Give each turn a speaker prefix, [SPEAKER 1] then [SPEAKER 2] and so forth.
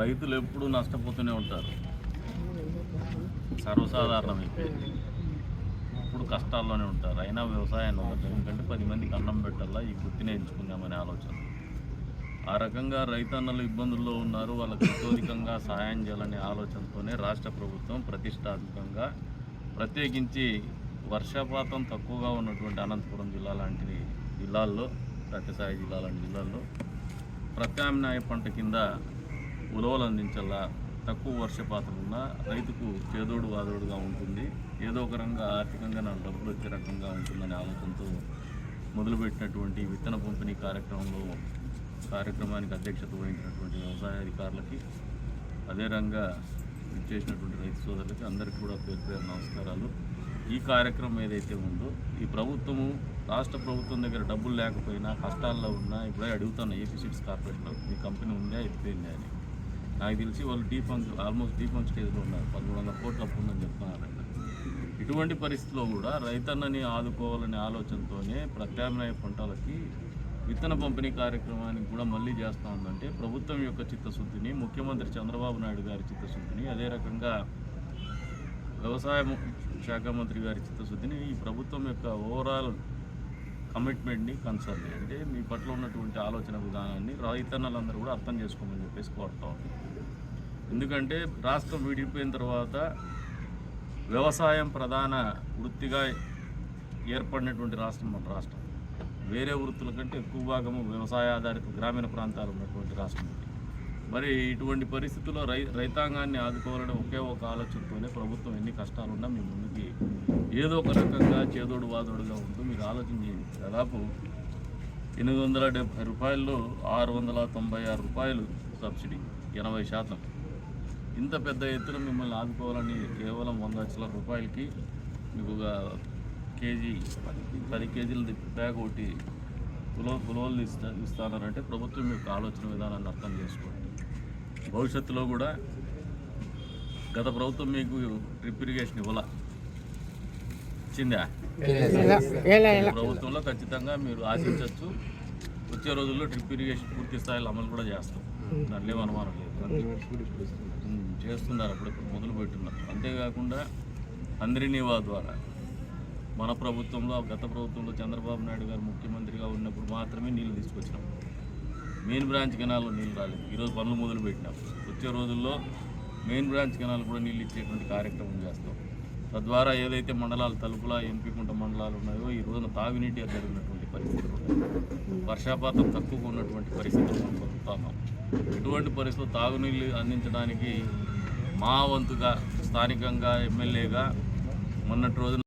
[SPEAKER 1] రైతులు ఎప్పుడూ నష్టపోతూనే ఉంటారు. సర్వసాధారణం అయిపోయింది ఇప్పుడు కష్టాల్లోనే ఉంటారు. అయినా వ్యవసాయాన్ని వదలరు. ఎందుకంటే పది మందికి అన్నం పెట్టాలా? ఈ వృత్తిని ఎంచుకుందామనే ఆలోచన. ఆ రకంగా రైతన్నలు ఇబ్బందుల్లో ఉన్నారు. వాళ్ళకి అత్యధికంగా సహాయం చేయాలనే ఆలోచనతోనే రాష్ట్ర ప్రభుత్వం ప్రతిష్టాత్మకంగా ప్రత్యేకించి వర్షపాతం తక్కువగా ఉన్నటువంటి అనంతపురం జిల్లా లాంటి జిల్లాల్లో సత్యసాయి జిల్లా లాంటి జిల్లాల్లో ప్రత్యామ్నాయ పంట కింద ఉలవలు అందించాలా తక్కువ వర్షపాతం ఉన్నా రైతుకు చేదోడు వాదోడుగా ఉంటుంది. ఏదో ఒక రంగా ఆర్థికంగా నాకు డబ్బులు వచ్చే రకంగా ఉంటుందనే ఆలోచనతో మొదలుపెట్టినటువంటి విత్తన పంపిణీ కార్యక్రమంలో కార్యక్రమానికి అధ్యక్షత వహించినటువంటి వ్యవసాయ అధికారులకి అదే రంగా చేసినటువంటి రైతు సోదరులకి అందరికీ కూడా పేరు పేరు నమస్కారాలు. ఈ కార్యక్రమం ఏదైతే ఉందో ఈ ప్రభుత్వము రాష్ట్ర ప్రభుత్వం దగ్గర డబ్బులు లేకపోయినా కష్టాల్లో ఉన్నా ఇప్పుడే అడుగుతాను ఏపీ సీడ్స్ కార్పొరేషన్లో మీ కంపెనీ ఉందా ఎత్తిపోయిందా అని. నాకు తెలిసి వాళ్ళు డీఫంక్ ఆల్మోస్ట్ డీఫంక్ స్టేజ్లో ఉన్నారు. పదమూడు వందల కోట్లు అప్పు ఉందని చెప్తున్నారంట. ఇటువంటి పరిస్థితిలో కూడా రైతన్నని ఆదుకోవాలనే ఆలోచనతోనే ప్రత్యామ్నాయ పంటలకి విత్తన పంపిణీ కార్యక్రమానికి కూడా మళ్ళీ చేస్తూ ఉందంటే ప్రభుత్వం యొక్క చిత్తశుద్ధిని ముఖ్యమంత్రి చంద్రబాబు నాయుడు గారి చిత్తశుద్ధిని అదే రకంగా వ్యవసాయ శాఖ మంత్రి గారి చిత్తశుద్ధిని ఈ ప్రభుత్వం యొక్క ఓవరాల్ కమిట్మెంట్ని కన్సర్న్ అంటే మీ పట్ల ఉన్నటువంటి ఆలోచన విధానాన్ని రైతన్నలందరూ కూడా అర్థం చేసుకోమని చెప్పేసి కోరుతా ఎందుకంటే రాష్ట్రం విడిపోయిన తర్వాత వ్యవసాయం ప్రధాన వృత్తిగా ఏర్పడినటువంటి రాష్ట్రం మన రాష్ట్రం. వేరే వృత్తుల కంటే ఎక్కువ భాగము వ్యవసాయ ఆధారిత గ్రామీణ ప్రాంతాలు ఉన్నటువంటి రాష్ట్రం. మరి ఇటువంటి పరిస్థితుల్లో రై రైతాంగాన్ని ఆదుకోవాలని ఒకే ఒక ఆలోచనతోనే ప్రభుత్వం ఎన్ని కష్టాలున్నా మీ ముందుకి ఏదో ఒక రకంగా చేదోడు వాదోడుగా ఉంటూ మీరు ఆలోచన చేయండి. దాదాపు ఎనిమిది వందల డెబ్భై రూపాయల్లో ఆరు వందల తొంభై ఆరు రూపాయలు సబ్సిడీ ఎనభై శాతం. ఇంత పెద్ద ఎత్తున మిమ్మల్ని ఆదుకోవాలని కేవలం వంద లక్షల రూపాయలకి మీకు ఒక కేజీ పది కేజీల బ్యాగ్ ఒకటి పులో పులోలు ఇస్తా ఇస్తానంటే ప్రభుత్వం యొక్క ఆలోచన విధానాన్ని అర్థం చేసుకోండి. భవిష్యత్తులో కూడా గత ప్రభుత్వం మీకు డ్రిప్ ఇరిగేషన్ ఇవ్వాల. ఇచ్చిందా ఈ ప్రభుత్వంలో ఖచ్చితంగా మీరు ఆశించవచ్చు. వచ్చే రోజుల్లో డ్రిప్ ఇరిగేషన్ పూర్తి స్థాయిలో అమలు కూడా చేస్తాం. దాంట్లో ఏం అనుమానం లేదు. చేస్తున్నారు అప్పుడప్పుడు మొదలు పెట్టున్నారు అంతేకాకుండా అందరినీవా ద్వారా మన ప్రభుత్వంలో గత ప్రభుత్వంలో చంద్రబాబు నాయుడు గారు ముఖ్యమంత్రిగా ఉన్నప్పుడు మాత్రమే నీళ్ళు తీసుకొచ్చినాం. మెయిన్ బ్రాంచ్ కెనాల్లో నీళ్ళు రాలేదు. ఈరోజు పనులు మొదలు పెట్టినాం వచ్చే రోజుల్లో మెయిన్ బ్రాంచ్ కెనాల్ కూడా నీళ్ళు ఇచ్చేటువంటి కార్యక్రమం చేస్తాం. తద్వారా ఏదైతే మండలాలు తలుపుల ఎంపికుంట మండలాలు ఉన్నాయో ఈ రోజున తాగునీటి జరిగినటువంటి పరిస్థితులు ఉన్నాయి. వర్షాపాతం తక్కువగా ఉన్నటువంటి పరిస్థితులు మనం పొందుతున్నాం ఇటువంటి పరిస్థితులు తాగునీళ్ళు అందించడానికి మా వంతుగా స్థానికంగా ఎమ్మెల్యేగా మొన్నటి రోజున